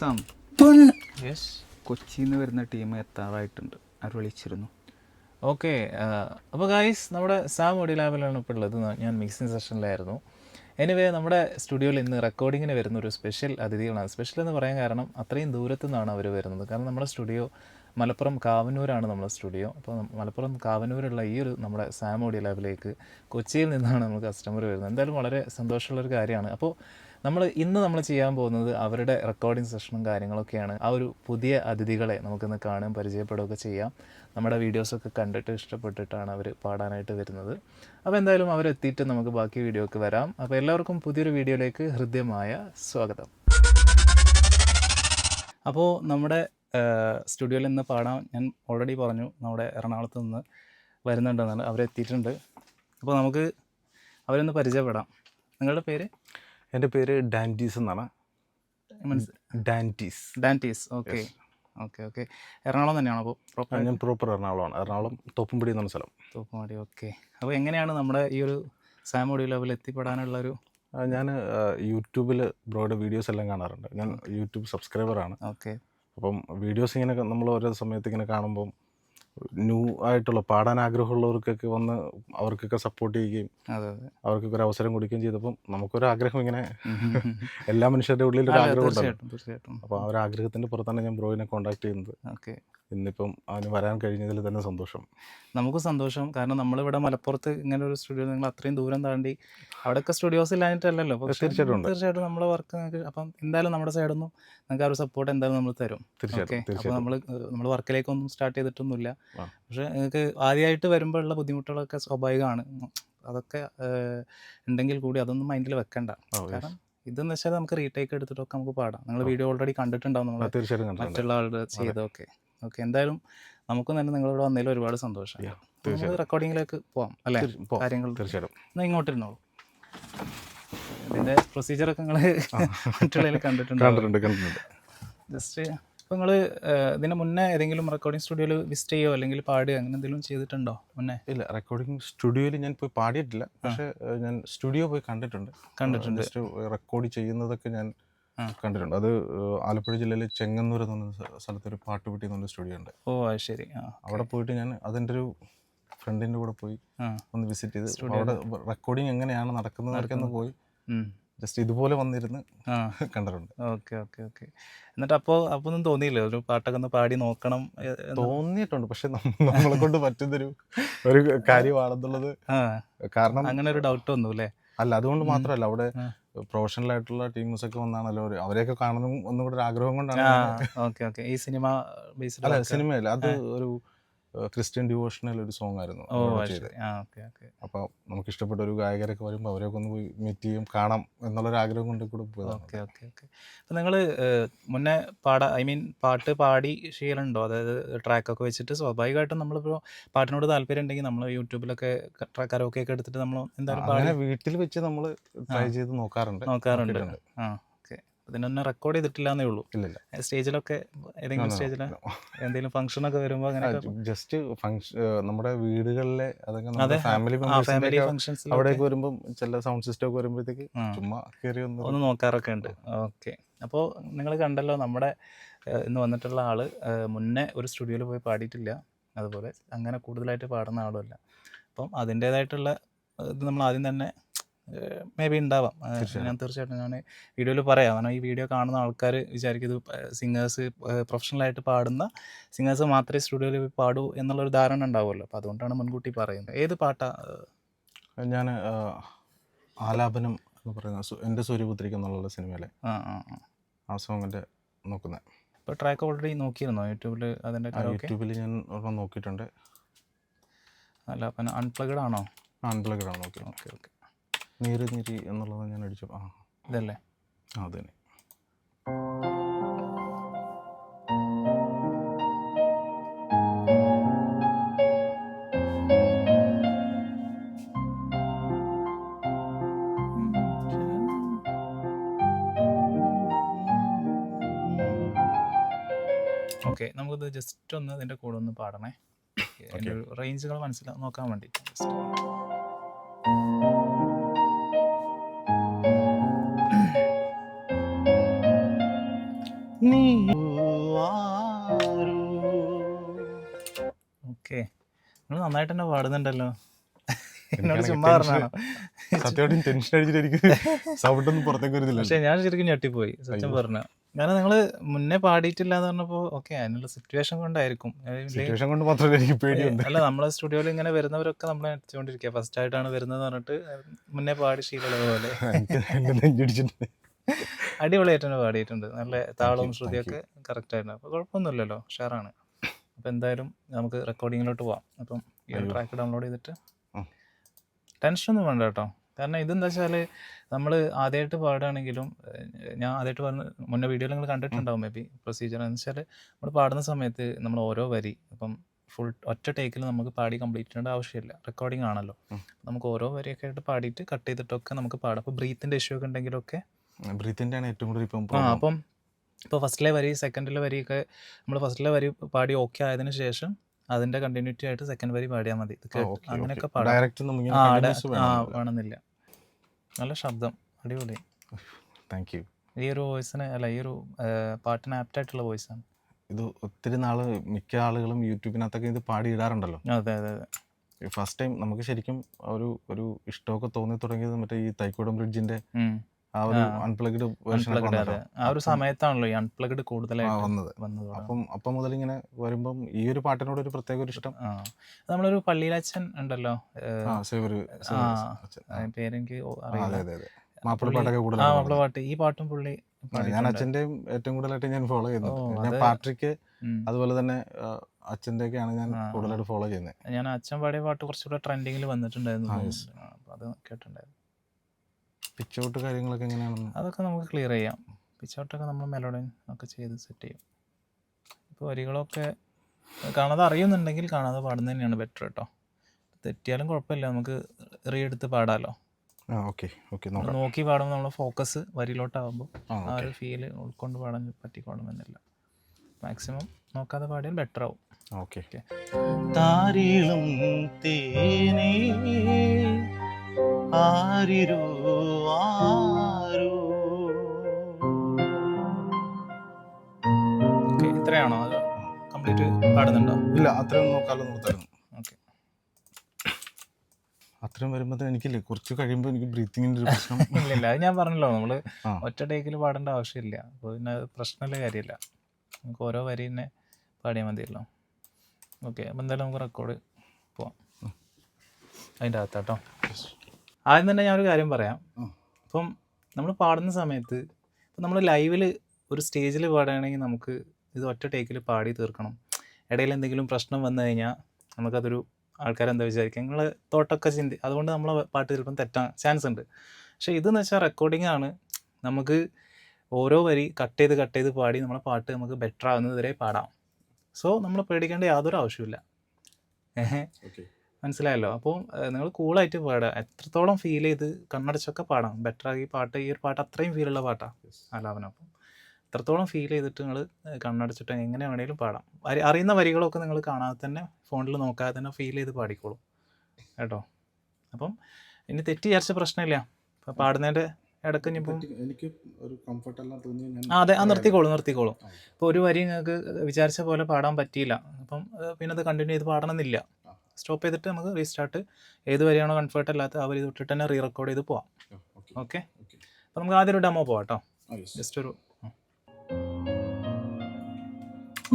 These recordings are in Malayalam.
സാം യെസ് കൊച്ചിയിൽ നിന്ന് വരുന്ന ടീം എത്താറായിട്ടുണ്ട്. അവർ വിളിച്ചിരുന്നു ഓക്കെ അപ്പോൾ ഗായ്സ് നമ്മുടെ സാം ഓഡിയോ ലാബിലാണ് ഇപ്പോൾ ഉള്ളത്. ഞാൻ മിക്സിംഗ് സെഷനിലായിരുന്നു എനിവേ നമ്മുടെ സ്റ്റുഡിയോയിൽ ഇന്ന് റെക്കോർഡിങ്ങിന് വരുന്ന ഒരു സ്പെഷ്യൽ അതിഥികളാണ്. സ്പെഷ്യൽ എന്ന് പറയാൻ കാരണം അത്രയും ദൂരത്തു നിന്നാണ് അവർ വരുന്നത്. കാരണം നമ്മുടെ സ്റ്റുഡിയോ മലപ്പുറം കാവനൂരാണ് നമ്മുടെ സ്റ്റുഡിയോ അപ്പോൾ മലപ്പുറം കാവനൂരുള്ള ഈ ഒരു നമ്മുടെ സാം ഓഡിയോ ലാബിലേക്ക് കൊച്ചിയിൽ നിന്നാണ് നമ്മൾ കസ്റ്റമർ വരുന്നത്. എന്തായാലും വളരെ സന്തോഷമുള്ളൊരു കാര്യമാണ്. അപ്പോൾ നമ്മൾ ഇന്ന് നമ്മൾ ചെയ്യാൻ പോകുന്നത് അവരുടെ റെക്കോർഡിംഗ് സെഷനും കാര്യങ്ങളൊക്കെയാണ്. ആ ഒരു പുതിയ അതിഥികളെ നമുക്കിന്ന് കാണുകയും പരിചയപ്പെടുകയൊക്കെ ചെയ്യാം. നമ്മുടെ വീഡിയോസൊക്കെ കണ്ടിട്ട് ഇഷ്ടപ്പെട്ടിട്ടാണ് അവർ പാടാനായിട്ട് വരുന്നത്. അപ്പോൾ എന്തായാലും അവരെത്തിയിട്ട് നമുക്ക് ബാക്കി വീഡിയോക്ക് വരാം. അപ്പോൾ എല്ലാവർക്കും പുതിയൊരു വീഡിയോയിലേക്ക് ഹൃദ്യമായ സ്വാഗതം. അപ്പോൾ നമ്മുടെ സ്റ്റുഡിയോയിൽ നിന്ന് പാടാൻ ഞാൻ ഓൾറെഡി പറഞ്ഞു നമ്മുടെ എറണാകുളത്ത് നിന്ന് വരുന്നുണ്ടെന്നാണ്. അവരെത്തിയിട്ടുണ്ട്. അപ്പോൾ നമുക്ക് അവരൊന്ന് പരിചയപ്പെടാം. നിങ്ങളുടെ പേര്? എന്റെ പേര് ഡാന്റീസ് എന്നാണ്. Dantis. Dantis. Okay. Okay okay. Ernakulam തന്നെയാണോ അപ്പോൾ പ്രോപ്പർ ഞാൻ പ്രോപ്പർ എറണാകുളമാണ്. എറണാകുളം തോപ്പുംപടി എന്നാണ് സ്ഥലം. തോപ്പുംപടി ഓക്കെ. അപ്പോൾ എങ്ങനെയാണ് നമ്മുടെ ഈ ഒരു സാമോഡി ലെവൽ എത്തിപ്പെടാനുള്ള ഒരു ഞാൻ യൂട്യൂബിൽ ബ്രോയുടെ വീഡിയോസ് എല്ലാം കാണാറുണ്ട്. ഞാൻ യൂട്യൂബ് സബ്സ്ക്രൈബറാണ് ഓക്കെ. അപ്പം വീഡിയോസ് ഇങ്ങനെ നമ്മൾ ഓരോ സമയത്ത് ഇങ്ങനെ കാണുമ്പം ന്യൂ ആയിട്ടുള്ള പാടാൻ ആഗ്രഹമുള്ളവർക്കൊക്കെ വന്ന് അവർക്കൊക്കെ സപ്പോർട്ട് ചെയ്യുകയും അവർക്കൊക്കെ ഒരു അവസരം കൊടുക്കുകയും ചെയ്തപ്പം നമുക്കൊരു ആഗ്രഹം ഇങ്ങനെ. എല്ലാ മനുഷ്യരുടെ ഉള്ളിൽ ഒരു ആഗ്രഹം തീർച്ചയായിട്ടും അപ്പോൾ ആ ഒരു ആഗ്രഹത്തിന്റെ പുറത്താണ് ഞാൻ ബ്രോയിനെ കോൺടാക്ട് ചെയ്യുന്നത്. ഓക്കെ. ഇന്നിപ്പം അവന് വരാൻ കഴിഞ്ഞതിൽ തന്നെ സന്തോഷം. നമുക്ക് സന്തോഷം. കാരണം നമ്മളിവിടെ മലപ്പുറത്ത് ഇങ്ങനെ ഒരു സ്റ്റുഡിയോ നിങ്ങൾ അത്രയും ദൂരം താണ്ടി അവിടെയൊക്കെ സ്റ്റുഡിയോസ് ഇല്ലാഞ്ഞിട്ടല്ലല്ലോ. തീർച്ചയായിട്ടും. തീർച്ചയായിട്ടും നമ്മുടെ വർക്ക് നിങ്ങൾക്ക് അപ്പം എന്തായാലും നമ്മുടെ സൈഡിൽ നിന്നും നിങ്ങൾക്ക് ആ ഒരു സപ്പോർട്ട് എന്തായാലും നമ്മൾ തരും. തീർച്ചയായിട്ടും, അപ്പോൾ. നമ്മൾ നമ്മൾ വർക്കിലേക്കൊന്നും സ്റ്റാർട്ട് ചെയ്തിട്ടൊന്നുമില്ല. പക്ഷേ നിങ്ങൾക്ക് ആദ്യമായിട്ട് വരുമ്പോഴുള്ള ബുദ്ധിമുട്ടുകളൊക്കെ സ്വാഭാവികമാണ്. അതൊക്കെ ഉണ്ടെങ്കിൽ കൂടി അതൊന്നും മൈൻഡിൽ വെക്കണ്ട. കാരണം ഇതെന്ന് വെച്ചാൽ നമുക്ക് റീടേക്ക് എടുത്തിട്ടൊക്കെ നമുക്ക് പാടാം. നിങ്ങൾ വീഡിയോ ഓൾറെഡി കണ്ടിട്ടുണ്ടാവും നമ്മൾ മറ്റുള്ള ആളുടെ ചെയ്തൊക്കെ. ഓക്കെ എന്തായാലും നമുക്കും തന്നെ നിങ്ങളിവിടെ വന്നതിൽ ഒരുപാട് സന്തോഷം. റെക്കോർഡിങ്ങിലേക്ക് പോവാം അല്ലേ? കാര്യങ്ങൾ തീർച്ചയായിട്ടും. എന്നാൽ ഇങ്ങോട്ടിരുന്നോളൂ. ഇതിന്റെ പ്രൊസീജിയറൊക്കെ നിങ്ങൾ മറ്റുള്ളതിൽ കണ്ടിട്ടുണ്ടോ കണ്ടിട്ടുണ്ട്. കണ്ടിട്ടുണ്ട് ജസ്റ്റ് ഇപ്പോൾ നിങ്ങൾ ഇതിന് മുന്നേ ഏതെങ്കിലും റെക്കോർഡിംഗ് സ്റ്റുഡിയോയിൽ വിസിറ്റ് ചെയ്യോ അല്ലെങ്കിൽ പാടുകയോ അങ്ങനെ എന്തെങ്കിലും ചെയ്തിട്ടുണ്ടോ മുന്നേ? ഇല്ല റെക്കോർഡിംഗ് സ്റ്റുഡിയോയിൽ ഞാൻ പോയി പാടിയിട്ടില്ല. പക്ഷേ ഞാൻ സ്റ്റുഡിയോ പോയി കണ്ടിട്ടുണ്ട്. കണ്ടിട്ടുണ്ട്. ജസ്റ്റ് റെക്കോർഡ് ചെയ്യുന്നതൊക്കെ ഞാൻ. കണ്ടിട്ടുണ്ട്. അത് ആലപ്പുഴ ജില്ലയിലെ ചെങ്ങന്നൂർ എന്ന് പറയുന്ന സ്ഥ- സ്ഥലത്ത് ഒരു പാട്ടുപെട്ടി എന്ന് പറഞ്ഞ സ്റ്റുഡിയോ ഉണ്ട്. ഓ ശരി. അവിടെ പോയിട്ട് ഞാൻ അതിന്റെ ഒരു ഫ്രണ്ടിന്റെ കൂടെ പോയി ഒന്ന് വിസിറ്റ് ചെയ്ത് അവിടെ റെക്കോർഡിങ് എങ്ങനെയാണ് നടക്കുന്നത് നടക്കുന്നത്? പോയി. ജസ്റ്റ് ഇതുപോലെ വന്നിരുന്ന് കണ്ടിട്ടുണ്ട്. Okay okay okay. എന്നിട്ട് അപ്പോൾ അപ്പോൾ ഒന്നും തോന്നിയില്ല? ഒരു പാട്ടൊക്കെ ഒന്ന് പാടി നോക്കണം? തോന്നിയിട്ടുണ്ട്. പക്ഷെ നമ്മളെ കൊണ്ട് പറ്റുന്നൊരു ഒരു കാര്യമാണെന്നുള്ളത് കാരണം അങ്ങനെ ഒരു ഡൗട്ട് വന്നു അല്ലേ? അല്ല അതുകൊണ്ട് മാത്രമല്ല അവിടെ. പ്രൊഫഷണൽ ആയിട്ടുള്ള ടീംസ് ഒക്കെ വന്നാണല്ലോ അവരെയൊക്കെ കാണണം ഒന്നും കൂടെ ഒരു ആഗ്രഹം കൊണ്ടാണ് ഓക്കെ ഓക്കെ. ഈ സിനിമ ബേസ്ഡ് അല്ല സിനിമയല്ല അത് ഒരു ക്രിസ്ത്യൻ ഡിവോഷണൽ ഒരു സോങ് ആയിരുന്നു. അപ്പൊ നമുക്ക് ഇഷ്ടപ്പെട്ട ഒരു ഗായകരൊക്കെ വരുമ്പോൾ അവരെയൊക്കെ ഒന്ന് പോയി മീറ്റ് ചെയ്യും കാണാം എന്നുള്ളൊരു ആഗ്രഹം കൊണ്ട് കൂടെ പോയതാണ് ഓക്കെ നിങ്ങൾ മുന്നേ പാടാ ഐ മീൻ പാട്ട് പാടി ശീലമുണ്ടോ? അതായത് ട്രാക്കൊക്കെ വെച്ചിട്ട് സ്വാഭാവികമായിട്ടും നമ്മളിപ്പോൾ പാട്ടിനോട് താല്പര്യം ഉണ്ടെങ്കിൽ നമ്മൾ യൂട്യൂബിലൊക്കെ കരോക്കെ ഒക്കെ എടുത്തിട്ട് നമ്മൾ എന്തായാലും വീട്ടിൽ വെച്ച് നമ്മൾ ട്രൈ ചെയ്ത് നോക്കാറുണ്ട്. നോക്കാറുണ്ട്. ആ. ഓക്കെ അതിനൊന്നും റെക്കോർഡ് ചെയ്തിട്ടില്ല എന്നേ ഉള്ളൂ ഇല്ല സ്റ്റേജിലൊക്കെ ഏതെങ്കിലും സ്റ്റേജിൽ എന്തെങ്കിലും ഫംഗ്ഷൻ ഒക്കെ വരുമ്പോൾ അങ്ങനെ ജസ്റ്റ് ഫംഗ്ഷൻ നമ്മുടെ വീടുകളിലെ അതൊക്കെ ഫാമിലി ഫാമിലി ഫംഗ്ഷൻസ് അവിടേക്ക് വരുമ്പോൾ ചില സൗണ്ട് സിസ്റ്റം ഒക്കെ വരുമ്പോഴത്തേക്ക് ചുമ്മാ കയറി ഒന്ന് ഒന്ന് നോക്കാറൊക്കെ ഉണ്ട്. ഓക്കെ. അപ്പോൾ നിങ്ങൾ കണ്ടല്ലോ നമ്മുടെ ഇന്ന് വന്നിട്ടുള്ള ആൾ മുന്നേ ഒരു സ്റ്റുഡിയോയിൽ പോയി പാടിയിട്ടില്ല. അതുപോലെ അങ്ങനെ കൂടുതലായിട്ട് പാടുന്ന ആളുമല്ല അപ്പം അതിന്റേതായിട്ടുള്ള ഇത് നമ്മൾ ആദ്യം തന്നെ മേ ബി ഉണ്ടാവാം ഞാൻ തീർച്ചയായിട്ടും ഞാൻ വീഡിയോയിൽ പറയാം. കാരണം ഈ വീഡിയോ കാണുന്ന ആൾക്കാർ വിചാരിക്കുന്നത് സിംഗേഴ്സ് പ്രൊഫഷണലായിട്ട് പാടുന്ന സിംഗേഴ്സ് മാത്രമേ സ്റ്റുഡിയോയിൽ പാടൂ എന്നുള്ളൊരു ധാരണ ഉണ്ടാവുമല്ലോ. അപ്പോൾ അതുകൊണ്ടാണ് മുൻകൂട്ടി പറയുന്നത്. ഏത് പാട്ടാ ഞാൻ ആലാപനം എന്ന് പറയുന്ന എന്റെ സൂര്യപുത്രിക്ക് എന്നുള്ള സിനിമയിലെ ആ ആ ആ. സോങ്ങിന്റെ നോക്കുന്നത് ഇപ്പോൾ ട്രാക്ക് ഓൾറെഡി നോക്കിയിരുന്നോ? യൂട്യൂബിൽ അതിന്റെ യൂട്യൂബിൽ ഞാൻ നോക്കിയിട്ടുണ്ട്. അല്ല അപ്പം അൺപ്ലഗ്ഡ് ആണോ അൺപ്ലഗ്ഡ് ആണോ ഓക്കെ ഓക്കെ ഓക്കെ. നീര് നീരി എന്നുള്ളത് ഞാൻ അടിച്ചു. ആ. ഇതല്ലേ? ആ, അത് തന്നെ ഓക്കെ നമുക്കിത് ജസ്റ്റ് ഒന്ന് ഇതിന്റെ കൂടെ ഒന്ന് പാടണേ. റേഞ്ചുകൾ മനസ്സിലാ നോക്കാൻ വേണ്ടി ജസ്റ്റ് നിങ്ങൾ നന്നായിട്ട് തന്നെ പാടുന്നുണ്ടല്ലോ. എന്നോട് ചുമ്മാ പറഞ്ഞാണോ സത്യമായിട്ടും ടെൻഷൻ അടിച്ചിട്ട് എനിക്ക് സൗണ്ട് ഒന്നും പുറത്തേക്ക് വരുന്നില്ല. പക്ഷെ ഞാൻ ശരിക്കും ഞെട്ടിപ്പോയി സത്യം പറഞ്ഞു. കാരണം നിങ്ങൾ മുന്നേ പാടിയിട്ടില്ല എന്ന് പറഞ്ഞപ്പോൾ ഓക്കെ അതിനുള്ള സിറ്റുവേഷൻ കൊണ്ടായിരിക്കും. സിറ്റുവേഷൻ കൊണ്ട് മാത്രമേ എനിക്ക് പേടിയുണ്ട്. അല്ല നമ്മളെ സ്റ്റുഡിയോയിൽ ഇങ്ങനെ വരുന്നവരൊക്കെ നമ്മളെ എത്തിച്ചുകൊണ്ടിരിക്കുക ഫസ്റ്റ് ആയിട്ടാണ് വരുന്നത് പറഞ്ഞിട്ട് മുന്നേ പാടി ശീലമുള്ളത് പോലെ. എനിക്ക് എന്റെ അടിപൊളിയായിട്ട് പാടിയിട്ടുണ്ട്. നല്ല താളവും ശ്രുതിയൊക്കെ കറക്റ്റ് ആയിരുന്നു അപ്പോൾ കുഴപ്പമൊന്നുമില്ലല്ലോ ഷെയറാണ് അപ്പോൾ എന്തായാലും നമുക്ക് റെക്കോർഡിങ്ങിലോട്ട് പോവാം. അപ്പം ഈ ട്രാക്ക് ഡൗൺലോഡ് ചെയ്തിട്ട്. ടെൻഷനൊന്നും വേണ്ട കേട്ടോ. കാരണം ഇതെന്താ വെച്ചാൽ നമ്മൾ ആദ്യമായിട്ട് പാടുകയാണെങ്കിലും ഞാൻ ആദ്യമായിട്ട് പറഞ്ഞ മുന്നേ വീഡിയോ നിങ്ങൾ കണ്ടിട്ടുണ്ടാവും മേ ബി പ്രൊസീജിയർ എന്ന് വെച്ചാൽ നമ്മൾ പാടുന്ന സമയത്ത് നമ്മൾ ഓരോ വരി ഇപ്പം ഫുൾ ഒറ്റ ടേക്കിൽ നമുക്ക് പാടി കംപ്ലീറ്റ് ചെയ്യേണ്ട ആവശ്യമില്ല. റെക്കോർഡിംഗ് ആണല്ലോ. നമുക്ക് ഓരോ വരിയൊക്കെ ആയിട്ട് പാടിയിട്ട് കട്ട് ചെയ്തിട്ടൊക്കെ നമുക്ക് പാടാം. അപ്പോൾ ബ്രീത്തിന്റെ ഇഷ്യൂ ഒക്കെ ഉണ്ടെങ്കിലൊക്കെ ബ്രീത്തിന്റെ ആണ് ഏറ്റവും കൂടുതൽ ഇപ്പം ആ അപ്പം ഇപ്പോൾ ഫസ്റ്റിലെ വരി സെക്കൻഡിലെ വരിയൊക്കെ നമ്മൾ ഫസ്റ്റിലെ വരി പാടി ഓക്കെ ആയതിനു ശേഷം അതിന്റെ കണ്ടിന്യൂറ്റി ആയിട്ട് സെക്കൻഡ് വരി പാടിയാൽ മതി. അങ്ങനെയൊക്കെ വേണമെന്നില്ല. നല്ല ശബ്ദം. അടിപൊളി. താങ്ക് യു ഈ ഒരു വോയിസിന് അല്ല ഈ ഒരു പാട്ടിന് ആപ്റ്റ് ആയിട്ടുള്ള വോയിസാണ് ഇത് ഒത്തിരി നാൾ മിക്ക ആളുകളും യൂട്യൂബിനകത്തൊക്കെ ഇത് പാടി ഇടാറുണ്ടല്ലോ അതെ അതെ. അതെ ഫസ്റ്റ് ടൈം നമുക്ക് ശരിക്കും ഒരു ഒരു ഇഷ്ടമൊക്കെ തോന്നി തുടങ്ങിയത് മറ്റേ ഈ തൈക്കൂടം ബ്രിഡ്ജിന്റെ. ആ ഒരു. അൺപ്ലഗ്ഡ് വേർഷൻ ആ ഒരു സമയത്താണല്ലോ ഈ അൺപ്ലഗ്ഡ് കൂടുതലായി വന്നത്. വന്നത്. അപ്പം അപ്പം മുതൽ ഇങ്ങനെ വരുമ്പം ഈ ഒരു പാട്ടിനോട് ഒരു പ്രത്യേക ഒരു ഇഷ്ടം. നമ്മളൊരു പള്ളിയിലച്ഛൻ ഉണ്ടല്ലോ പേരെനിക്ക് അറിയില്ല. അതെ അതെ മാപ്പിള പുള്ളി- പാട്ടൊക്കെ ആ കൂടുതൽ മാപ്പിള പാട്ട്. ഈ പാട്ടും പുള്ളി ഞാൻ അച്ഛന്റെയും ഏറ്റവും കൂടുതലായിട്ട് ഞാൻ ഫോളോ ചെയ്യുന്നു ഞാൻ പാട്രിക്ക് അതുപോലെ തന്നെ അച്ഛന്റെ ഒക്കെയാണ് ഞാൻ. കൂടുതലായിട്ട് ഫോളോ ചെയ്യുന്നത്. ഞാൻ അച്ഛൻ പാടിയ പാട്ട് കുറച്ചുകൂടെ ട്രെൻഡിങ്ങിൽ വന്നിട്ടുണ്ടായിരുന്നു. അത് കേട്ടിട്ടുണ്ടായിരുന്നു. പിച്ചൗട്ട് കാര്യങ്ങളൊക്കെ എങ്ങനെയാണെന്ന്? അതൊക്കെ നമുക്ക് ക്ലിയർ ചെയ്യാം. പിച്ച് ഔട്ടൊക്കെ നമ്മൾ മെലോഡിൻ ഒക്കെ ചെയ്ത് സെറ്റ് ചെയ്യും. ഇപ്പോൾ വരികളൊക്കെ കാണാതെ അറിയുന്നുണ്ടെങ്കിൽ കാണാതെ പാടുന്നത് തന്നെയാണ് ബെറ്റർ കേട്ടോ തെറ്റിയാലും കുഴപ്പമില്ല നമുക്ക് റീ എടുത്ത് പാടാമല്ലോ ഓക്കെ ഓക്കെ നോക്കാം. പാടുമ്പോൾ നമ്മൾ ഫോക്കസ് വരിയിലോട്ടാകുമ്പോൾ ആ ഒരു ഫീൽ ഉൾക്കൊണ്ട് പാടാൻ പറ്റിക്കോണമെന്നില്ല മാക്സിമം നോക്കാതെ പാടിയാൽ ബെറ്റർ ആവും. ഓക്കെ താരിളം തേനേ ആരിരോ ആരോ ഓക്കെ ഇത്രയാണോ? അത് കംപ്ലീറ്റ് പാടുന്നുണ്ടോ? ഇല്ല അത്രയും നോക്കാലോ നിർത്തായിരുന്നു ഓക്കെ. അത്രയും വരുമ്പോൾ എനിക്കില്ലേ കുറച്ച് കഴിയുമ്പോൾ എനിക്ക് ബ്രീത്തിങ്ങിന്റെ ഒരു പ്രശ്നം. ഇല്ലില്ല അത് ഞാൻ പറഞ്ഞല്ലോ നമ്മൾ ഒറ്റ ടേക്കിൽ പാടേണ്ട ആവശ്യമില്ല. അപ്പോൾ പിന്നെ പ്രശ്നമുള്ള കാര്യമില്ല. നമുക്ക് ഓരോ വരി തന്നെ പാടിയാൽ മതിയല്ലോ. ഓക്കെ അപ്പോൾ എന്തായാലും നമുക്ക് റെക്കോർഡ് പോവാം. അതിന്റെ അകത്താട്ടോ. ആദ്യം തന്നെ ഞാനൊരു കാര്യം പറയാം. ഉം. ഇപ്പം നമ്മൾ പാടുന്ന സമയത്ത് ഇപ്പം നമ്മൾ ലൈവിൽ ഒരു സ്റ്റേജിൽ പാടുകയാണെങ്കിൽ നമുക്ക് ഇത് ഒറ്റ ടേക്കിൽ പാടി തീർക്കണം. ഇടയിൽ എന്തെങ്കിലും പ്രശ്നം വന്നു കഴിഞ്ഞാൽ നമുക്കതൊരു ആൾക്കാരെന്താ വിചാരിക്കുക? നിങ്ങൾ തോട്ടൊക്കെ ചിന്തി അതുകൊണ്ട് നമ്മളെ പാട്ട് ചിലപ്പം തെറ്റാൻ ചാൻസ് ഉണ്ട്. പക്ഷേ ഇതെന്ന് വെച്ചാൽ റെക്കോർഡിംഗ് ആണ്. നമുക്ക് ഓരോ വരി കട്ട് ചെയ്ത് കട്ട് ചെയ്ത് പാടി നമ്മളെ പാട്ട് നമുക്ക് ബെറ്റർ ആവുന്നത് വരെ പാടാം. സോ നമ്മൾ പേടിക്കേണ്ട യാതൊരു ആവശ്യമില്ല ഏഹ്. മനസ്സിലായല്ലോ? അപ്പോൾ നിങ്ങൾ കൂളായിട്ട് പാടുക. എത്രത്തോളം ഫീൽ ചെയ്ത് കണ്ണടച്ചൊക്കെ പാടാം ബെറ്റർ ഈ പാട്ട് ഈ ഒരു പാട്ട് അത്രയും ഫീലുള്ള പാട്ടാണ് ആലാപനം അപ്പം എത്രത്തോളം ഫീൽ ചെയ്തിട്ട് നിങ്ങൾ കണ്ണടച്ചിട്ട് എങ്ങനെ വേണേലും പാടാം. അറി- അറിയുന്ന വരികളൊക്കെ നിങ്ങൾ കാണാതെ തന്നെ ഫോണിൽ നോക്കാതെ തന്നെ ഫീൽ ചെയ്ത് പാടിക്കോളും. കേട്ടോ? അപ്പം ഇനി തെറ്റി വിചാരിച്ച പ്രശ്നമില്ല. അപ്പം പാടുന്നതിന്റെ ഇടയ്ക്ക് ഇനിയിപ്പം എനിക്ക് ഒരു തോന്നി അതെ. ആ നിർത്തിക്കോളും നിർത്തിക്കോളും. ഇപ്പോൾ ഒരു വരി നിങ്ങൾക്ക് വിചാരിച്ച പോലെ പാടാൻ പറ്റിയില്ല. അപ്പം പിന്നെ അത് കണ്ടിന്യൂ ചെയ്ത് പാടണമെന്നില്ല. സ്റ്റോപ്പ് ചെയ്തിട്ട് നമുക്ക് റീസ്റ്റാർട്ട് ഏത് വരെയാണോ കംഫർട്ട് അല്ലാത്ത അവർ ഇതിട്ടിട്ട് തൊട്ടിട്ട് തന്നെ റീറെക്കോർഡ് ചെയ്ത് പോവാം. ഓക്കെ. അപ്പോൾ നമുക്ക് ആദ്യം ഒരു ഡെമോ പോവാം കേട്ടോ ജസ്റ്റ് ഒരു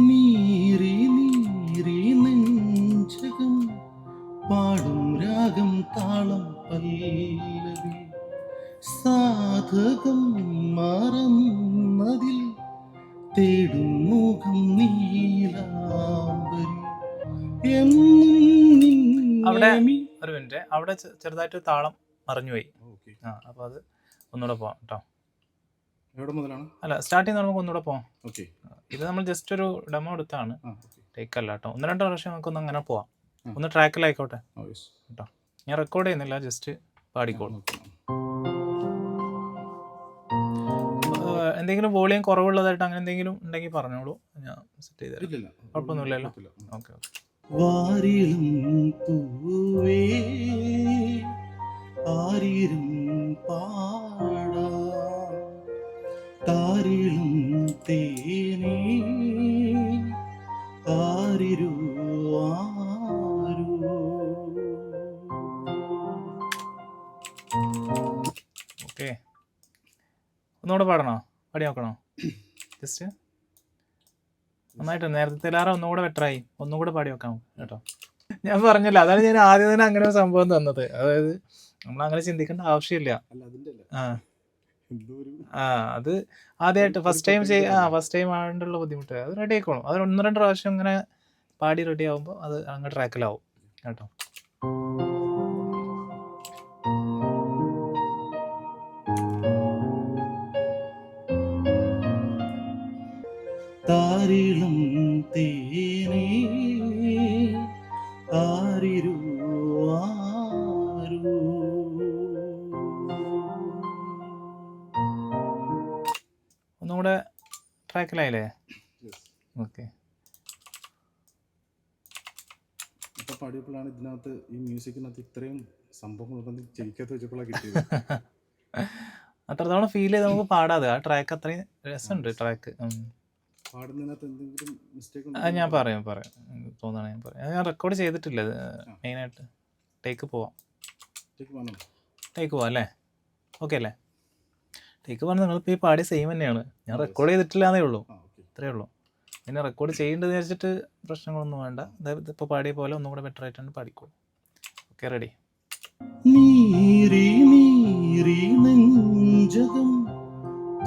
നീറി നീറി നെഞ്ചകം പാടും രാഗം താളം പല്ലവി. സാധകം മറന്നതിൽ തേടും അവിടെ- ഒരു മിനിറ്റ്. അവിടെ ചെറുതായിട്ട് താളം മറിഞ്ഞു പോയി ഓക്കെ ആ അപ്പോൾ അത് ഒന്നുകൂടെ പോവാം കേട്ടോ. എവിടെ മുതലാണ്? അല്ല സ്റ്റാർട്ട് ചെയ്യുന്ന നമുക്ക് ഒന്നുകൂടെ പോവാം. ഓക്കെ ഇത് നമ്മൾ ജസ്റ്റ് ഒരു ഡെമോ എടുത്താണ്. ടേക്ക് അല്ല കേട്ടോ. ഒന്ന് രണ്ട് പ്രാവശ്യം നമുക്കൊന്ന് അങ്ങനെ പോവാം. ഒന്ന് ട്രാക്കിലായിക്കോട്ടെ കേട്ടോ. യെസ് ഞാൻ റെക്കോർഡ് ചെയ്യുന്നില്ല ജസ്റ്റ് പാടിക്കോളൂ. എന്തെങ്കിലും വോളിയം കുറവുള്ളതായിട്ട് അങ്ങനെ എന്തെങ്കിലും ഉണ്ടെങ്കിൽ പറഞ്ഞോളൂ. ഞാൻ സെറ്റ് ചെയ്തു കുഴപ്പമൊന്നുമില്ലല്ലോ? ഓക്കെ ഓക്കെ വാരിലും പൂവേ ആരിലും പാടാ. താരിലും തേനേ ആരിരു ആരു. ഓക്കെ ഒന്നുകൂടെ പാടണോ? പാടി നോക്കണോ? ജസ്റ്റ് നന്നായിട്ട് നേരത്തെ ലാറ ഒന്നുകൂടെ ബെറ്ററായി ഒന്നുകൂടെ പാടി വെക്കാം കേട്ടോ. ഞാൻ പറഞ്ഞല്ലോ അതാണ് ഞാൻ ആദ്യം തന്നെ അങ്ങനെ ഒരു സംഭവം തന്നത്. അതായത് നമ്മൾ അങ്ങനെ ചിന്തിക്കേണ്ട ആവശ്യമില്ല. ആ. ആ അത് ആദ്യമായിട്ട് ഫസ്റ്റ് ടൈം ചെയ്യാ ആ ഫസ്റ്റ് ടൈം ആയതുകൊണ്ടുള്ള ബുദ്ധിമുട്ട്. അത് റെഡി ആയിക്കോളും. അത് ഒന്ന് രണ്ട് പ്രാവശ്യം ഇങ്ങനെ പാടി റെഡി ആകുമ്പോൾ അത് അങ്ങ് ട്രാക്കിലാവും കേട്ടോ. താരിളം തേനേ? ആരിരു ആരു? ഒന്നുകൂടെ ട്രാക്കിലായില്ലേ? ഓക്കെ. ഇപ്പൊ പാടിയപ്പോഴാണ് ഇതിനകത്ത് ഈ മ്യൂസിക്കിനകത്ത് ഇത്രയും സംഭവങ്ങളൊക്കെ ചെവിക്കകത്ത് വെച്ചപ്പോഴാണ് കിട്ടിയത്. അത്രത്തോളം ഫീൽ ചെയ്ത് നമുക്ക് പാടാതെ ആ ട്രാക്ക് അത്രയും രസമുണ്ട് ട്രാക്ക് ഞാൻ പറയാം പറയാം. തോന്നണ ഞാൻ പറയാം. ഞാൻ റെക്കോർഡ് ചെയ്തിട്ടില്ല ഇത്. മെയിനായിട്ട് ടേക്ക് പോവാം. ടേക്ക് പോവാം അല്ലേ? ഓക്കെ അല്ലേ? ടേക്ക് പോകാൻ നിങ്ങളിപ്പോൾ ഈ പാടി സെയിം തന്നെയാണ്. ഞാൻ റെക്കോർഡ് ചെയ്തിട്ടില്ല എന്നേ ഉള്ളൂ. ഇത്രേ ഇത്രയേ ഉള്ളൂ. പിന്നെ റെക്കോർഡ് ചെയ്യേണ്ടത് വെച്ചിട്ട് പ്രശ്നങ്ങളൊന്നും വേണ്ട. അതായത് ഇപ്പോൾ പാടിയ പോലെ ഒന്നും കൂടെ ബെറ്റർ ആയിട്ടാണ് പാടിക്കോളൂ. ഓക്കെ റെഡി നീരി നീരി നെഞ്ചകം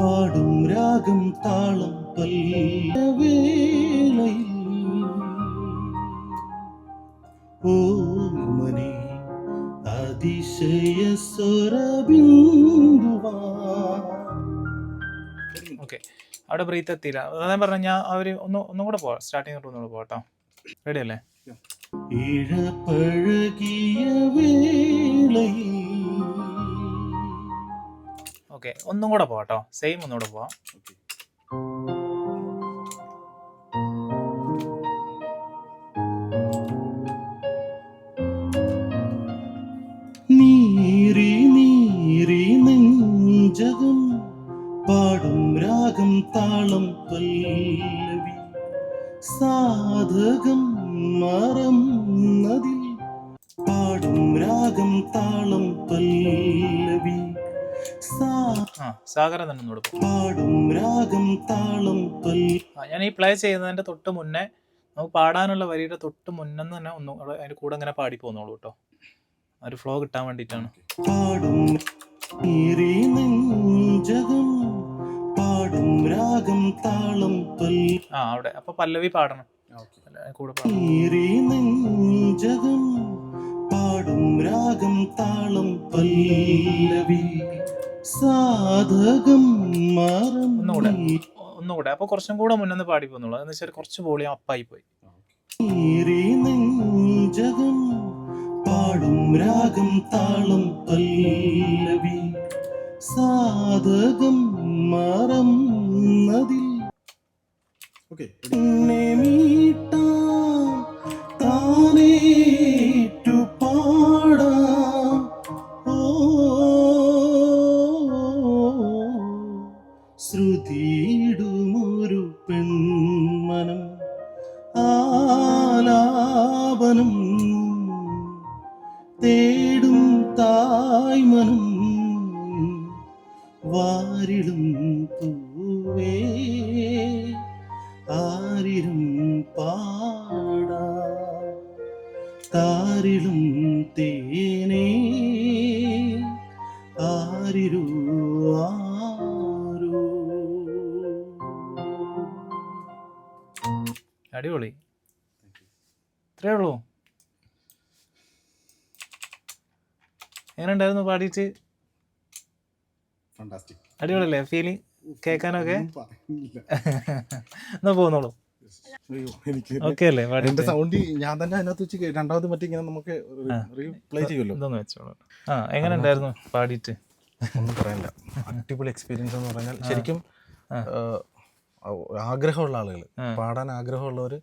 പാടും രാഗം താളം പല്ലവേളയിൽ ഓമനെ അതിശയ സ്വരബിന്ദുവാ. ഓക്കെ അവിടെ ബ്രീത്ത് എത്തിയില്ല. അതാ പറഞ്ഞ ഞാൻ അവർ ഒന്ന് ഒന്നും കൂടെ പോവാം. സ്റ്റാർട്ടിങ് തൊട്ട് ഒന്നുകൂടെ പോകട്ടോ റെഡി അല്ലേ? ഇഴപ്പഴകിയ വേളയിൽ ഓക്കെ ഒന്നും കൂടെ പോവാട്ടോ. സെയിം ഒന്നുകൂടെ പോവാം. നീറി നീറി നെഞ്ചകം പാടും രാഗം താളം പല്ലവി. സാധകം മറന്നതിൽ പാടും രാഗം താളം പല്ലവി. സാഗരം തന്നെ ഒന്നുകൂടെ പോവാം പാടും രാഗം താളം ഞാൻ ഈ പ്ലേ ചെയ്യുന്നതിന്റെ തൊട്ട് മുന്നേ നമുക്ക് പാടാനുള്ള വരിയുടെ തൊട്ട് മുന്നേ തന്നെ ഒന്നും അതിന്റെ കൂടെ അങ്ങനെ പാടി പോന്നോളൂ കേട്ടോ ഒരു ഫ്ലോ കിട്ടാൻ വേണ്ടിട്ടാണ് പാടും നീറി നെഞ്ചകം പാടും രാഗം താളം പല്ലവി ആ അവിടെ. അപ്പൊ പല്ലവി പാടണം. അല്ല, കൂടെ പാടും രാഗം താളം പല്ലവി സാധകം ഒന്നുകൂടെ. ഒന്നുകൂടെ. അപ്പോൾ കുറച്ചും കൂടെ മുന്നേ പാടി പോന്നുള്ളൂ എന്ന് വെച്ചാൽ കുറച്ച് വോളിയം അപ്പായി പോയി. നെഞ്ചകം പാടും രാഗം താളം പല്ലവി. സാധകം മറന്നതിൽ താനേറ്റു പാടാം അടിപൊളി. ഇത്രേ ഉള്ളൂ. എങ്ങനെ ഉണ്ടായിരുന്നു പാടിയിട്ട് അടിപൊളിയല്ലേ? ഫീലിംഗ് കേൾക്കാനൊക്കെ? എന്നാ പോന്നോളൂ. എനിക്ക് എന്റെ സൗണ്ട് ഞാൻ തന്നെ അതിനകത്ത് വെച്ച് കേ- രണ്ടാമത് മറ്റേ ഇങ്ങനെ നമുക്ക് റീപ്ലേ ചെയ്യുമല്ലോ. ഇതൊന്ന് വെച്ചോളൂ. ആ എങ്ങനെ ഉണ്ടായിരുന്നു പാടിയിട്ട്? ഒന്നും പറയാനില്ല അടിപൊളി എക്സ്പീരിയൻസ് എന്ന് പറഞ്ഞാൽ ശരിക്കും ആഗ്രഹമുള്ള ആളുകൾ. പാടാൻ ആഗ്രഹമുള്ളവർ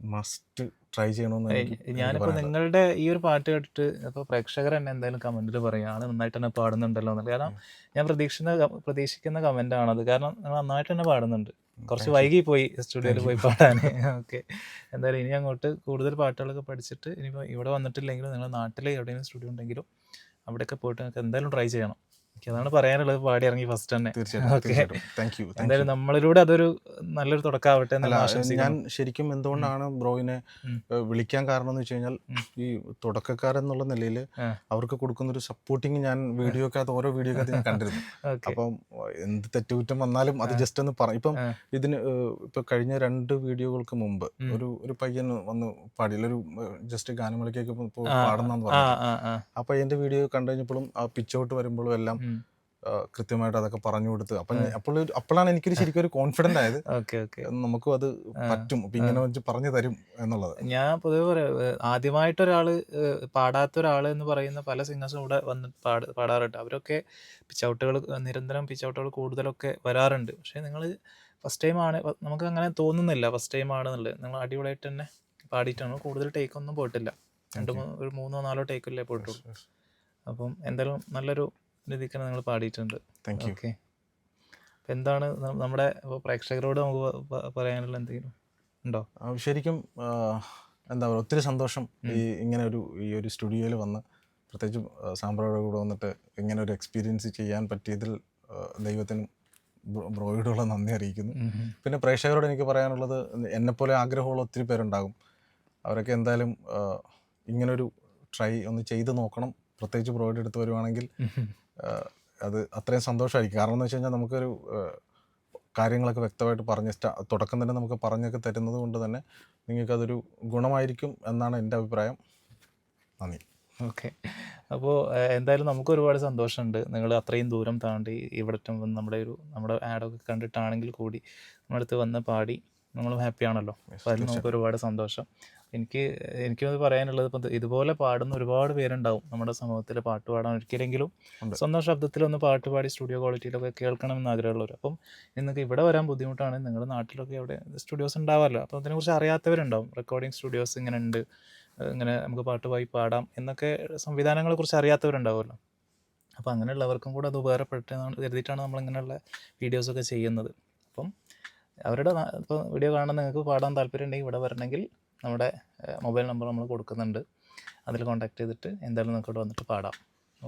മസ്റ്റ് ട്രൈ ചെയ്യണമെന്ന് ഞാനിപ്പോൾ നിങ്ങളുടെ ഈ ഒരു പാട്ട് കേട്ടിട്ട് ഇപ്പോൾ പ്രേക്ഷകർ തന്നെ എന്തായാലും കമന്റിൽ പറയും. ആൾ നന്നായിട്ട് തന്നെ പാടുന്നുണ്ടല്ലോ എന്നുള്ളത്. കാരണം ഞാൻ പ്രതീക്ഷിക്കുന്ന പ്രതീക്ഷിക്കുന്ന കമന്റ് ആണത്. കാരണം നിങ്ങൾ നന്നായിട്ട് തന്നെ പാടുന്നുണ്ട് കുറച്ച് വൈകി പോയി സ്റ്റുഡിയോയിൽ പോയി പാടാൻ. ഓക്കെ എന്തായാലും ഇനി അങ്ങോട്ട് കൂടുതൽ പാട്ടുകളൊക്കെ പഠിച്ചിട്ട് ഇനിയിപ്പോൾ ഇവിടെ വന്നിട്ടില്ലെങ്കിലും നിങ്ങളുടെ നാട്ടിൽ എവിടെയെങ്കിലും സ്റ്റുഡിയോ ഉണ്ടെങ്കിലും അവിടെയൊക്കെ പോയിട്ട് നിങ്ങൾക്ക് എന്തായാലും ട്രൈ ചെയ്യണം. അതാണ് പറയാനുള്ളത് പാടി ഇറങ്ങി ഫസ്റ്റ് തന്നെ. തീർച്ചയായിട്ടും എന്തായാലും നമ്മളിലൂടെ അതൊരു നല്ലൊരു തുടക്കാവട്ടെ ഞാൻ ശരിക്കും എന്തുകൊണ്ടാണ് ബ്രോയിനെ വിളിക്കാൻ കാരണം എന്ന് വെച്ച് കഴിഞ്ഞാൽ. ഈ തുടക്കക്കാരെന്നുള്ള നിലയിൽ. അവർക്ക് കൊടുക്കുന്ന ഒരു സപ്പോർട്ടിങ് ഞാൻ വീഡിയോക്കകത്ത് ഓരോ വീഡിയോക്കകത്ത് ഞാൻ കണ്ടിരുന്നു. അപ്പം എന്ത് തെറ്റുകുറ്റം വന്നാലും അത്. ജസ്റ്റ് ഒന്ന് പറ. ഇപ്പം ഇതിന് ഇപ്പൊ കഴിഞ്ഞ രണ്ട് വീഡിയോകൾക്ക് മുമ്പ്. ഒരു ഒരു പയ്യൻ വന്ന് പാടിയില്ല. ഒരു ജസ്റ്റ് ഗാനമേളയ്ക്കൊക്കെ പാടുന്നെന്ന് പറഞ്ഞു ആ. പയ്യന്റെ വീഡിയോ കണ്ടു കഴിഞ്ഞപ്പോഴും ആ പിച്ചോട്ട് വരുമ്പോഴും എല്ലാം കൃത്യമായിട്ട് അതൊക്കെ പറഞ്ഞു കൊടുത്ത്. അപ്പം. അപ്പോൾ അപ്പോഴാണ് എനിക്കൊരു ശരിക്കും ഒരു കോൺഫിഡന്റ് ആയത്. Okay okay. നമുക്കും അത് പറ്റും. ഇങ്ങനെ വെച്ച് പറഞ്ഞു തരും എന്നുള്ളത്. ഞാൻ പൊതുവെ പറയാം ആദ്യമായിട്ട് ഒരാൾ പാടാത്ത ഒരാൾ എന്ന് പറയുന്ന പല സിംഗേഴ്സും ഇവിടെ വന്ന് പാട് പാടാറുണ്ട്. അവരൊക്കെ പിച്ചൗട്ടുകൾ നിരന്തരം പിച്ചൗട്ടുകൾ കൂടുതലൊക്കെ വരാറുണ്ട്. പക്ഷേ നിങ്ങൾ ഫസ്റ്റ് ടൈം ആണ് നമുക്ക് അങ്ങനെ തോന്നുന്നില്ല ഫസ്റ്റ് ടൈം ആണെന്നുള്ളത്. നിങ്ങൾ അടിപൊളിയായിട്ട് തന്നെ പാടിയിട്ടാണ്. കൂടുതൽ ടേക്ക് ഒന്നും പോയിട്ടില്ല. രണ്ട് മൂന്ന് ഒരു മൂന്നോ നാലോ ടേക്കല്ലേ പോയിട്ടുള്ളൂ. അപ്പം എന്തായാലും നല്ലൊരു രീതിക്ക് തന്നെ നിങ്ങൾ പാടിയിട്ടുണ്ട്. താങ്ക് യു ഓക്കെ അപ്പം എന്താണ് നമ്മുടെ പ്രേക്ഷകരോട് നമുക്ക് പറയാനുള്ള എന്തെങ്കിലും ഉണ്ടോ? ശരിക്കും എന്താ പറയുക ഒത്തിരി സന്തോഷം ഈ ഇങ്ങനെ ഒരു ഈ ഒരു സ്റ്റുഡിയോയിൽ വന്ന് പ്രത്യേകിച്ചും സാമ്പ്രയുടെ കൂടെ വന്നിട്ട് ഇങ്ങനെ ഒരു എക്സ്പീരിയൻസ് ചെയ്യാൻ പറ്റിയതിൽ ദൈവത്തിനും ബ്രോയിഡുള്ള നന്ദി അറിയിക്കുന്നു. പിന്നെ പ്രേക്ഷകരോട് എനിക്ക് പറയാനുള്ളത് എന്നെപ്പോലെ ആഗ്രഹമുള്ള ഒത്തിരി പേരുണ്ടാകും. അവരൊക്കെ എന്തായാലും ഇങ്ങനൊരു ട്രൈ ഒന്ന് ചെയ്ത് നോക്കണം. പ്രത്യേകിച്ച് ബ്രോയിഡ് എടുത്ത് വരുവാണെങ്കിൽ അത് അത്രയും സന്തോഷമായിരിക്കും. കാരണം എന്ന് വെച്ച് കഴിഞ്ഞാൽ നമുക്കൊരു കാര്യങ്ങളൊക്കെ വ്യക്തമായിട്ട് പറഞ്ഞ് തുടക്കം തന്നെ നമുക്ക് പറഞ്ഞൊക്കെ തരുന്നത് കൊണ്ട് തന്നെ നിങ്ങൾക്കതൊരു ഗുണമായിരിക്കും എന്നാണ് എന്റെ അഭിപ്രായം. നന്ദി. ഓക്കെ. അപ്പോൾ എന്തായാലും നമുക്ക് ഒരുപാട് സന്തോഷമുണ്ട്. നിങ്ങൾ അത്രയും ദൂരം താണ്ടി ഇവിടെ നമ്മുടെ ഒരു നമ്മുടെ ആഡൊക്കെ കണ്ടിട്ടാണെങ്കിൽ കൂടി നമ്മുടെ അടുത്ത് വന്ന് പാടി നമ്മളും ഹാപ്പി ആണല്ലോ. അപ്പോൾ അതിൽ നമുക്ക് ഒരുപാട് സന്തോഷം. എനിക്ക് എനിക്കത് പറയാനുള്ളത് ഇപ്പം ഇതുപോലെ പാടുന്ന ഒരുപാട് പേരുണ്ടാവും നമ്മുടെ സമൂഹത്തിൽ പാട്ട് പാടാൻ ഒരിക്കലെങ്കിലും. സ്വന്തം ശബ്ദത്തിൽ ഒന്ന് പാട്ട് പാടി സ്റ്റുഡിയോ ക്വാളിറ്റിയിലൊക്കെ കേൾക്കണം എന്ന് ആഗ്രഹമുള്ളവർ അപ്പം നിങ്ങൾക്ക് ഇവിടെ വരാൻ ബുദ്ധിമുട്ടാണ്. നിങ്ങളുടെ നാട്ടിലൊക്കെ അവിടെ സ്റ്റുഡിയോസ് ഉണ്ടാവാമല്ലോ അപ്പോൾ അതിനെക്കുറിച്ച് അറിയാത്തവരുണ്ടാവും. റെക്കോർഡിംഗ് സ്റ്റുഡിയോസ് ഇങ്ങനെ ഉണ്ട്. ഇങ്ങനെ നമുക്ക് പാട്ട് പാടി പാടാം എന്നൊക്കെ സംവിധാനങ്ങളെ കുറിച്ച് അറിയാത്തവരുണ്ടാവുമല്ലോ. അപ്പോൾ അങ്ങനെയുള്ളവർക്കും കൂടെ അത് ഉപകാരപ്പെട്ടെന്നാണ് കരുതിയിട്ടാണ് നമ്മൾ ഇങ്ങനെയുള്ള വീഡിയോസൊക്കെ ചെയ്യുന്നത്. അപ്പം അവരുടെ ഇപ്പോൾ വീഡിയോ കാണാൻ നിങ്ങൾക്ക് പാടാൻ താല്പര്യം ഉണ്ടെങ്കിൽ ഇവിടെ വരണമെങ്കിൽ നമ്മുടെ മൊബൈൽ നമ്പർ നമ്മൾ കൊടുക്കുന്നുണ്ട്. അതിൽ കോൺടാക്ട് ചെയ്തിട്ട് എന്തായാലും നിങ്ങൾക്ക് ഇവിടെ വന്നിട്ട് പാടാം.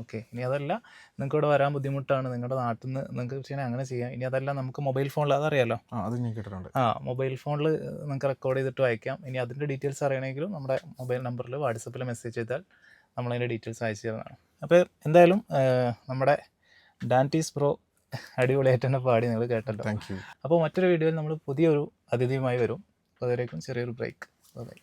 ഓക്കെ ഇനി അതല്ല നിങ്ങൾക്ക് ഇവിടെ വരാൻ ബുദ്ധിമുട്ടാണ്. നിങ്ങളുടെ നാട്ടിൽ നിന്ന് നിങ്ങൾക്ക് ചെയ്യാൻ അങ്ങനെ ചെയ്യാം. ഇനി അതല്ല നമുക്ക് മൊബൈൽ ഫോണിൽ അതറിയാലോ? ആ അത് ഞാൻ കേട്ടിട്ടുണ്ട്. ആ മൊബൈൽ ഫോണിൽ നിങ്ങൾക്ക് റെക്കോർഡ് ചെയ്തിട്ട് അയക്കാം ഇനി അതിന്റെ ഡീറ്റെയിൽസ് അറിയണമെങ്കിലും നമ്മുടെ മൊബൈൽ നമ്പറിൽ വാട്സപ്പിൽ മെസ്സേജ് ചെയ്താൽ നമ്മളതിന്റെ ഡീറ്റെയിൽസ് അയച്ചു തരുന്നതാണ്. അപ്പോൾ എന്തായാലും നമ്മുടെ ഡാന്റീസ് പ്രോ അടിപൊളിയായിട്ട് തന്നെ പാടി നിങ്ങൾ കേട്ടല്ലോ. അപ്പോൾ മറ്റൊരു വീഡിയോയിൽ നമ്മൾ പുതിയൊരു അതിഥിയുമായി വരും. അതുവരേക്കും ചെറിയൊരു ബ്രേക്ക് ബൈ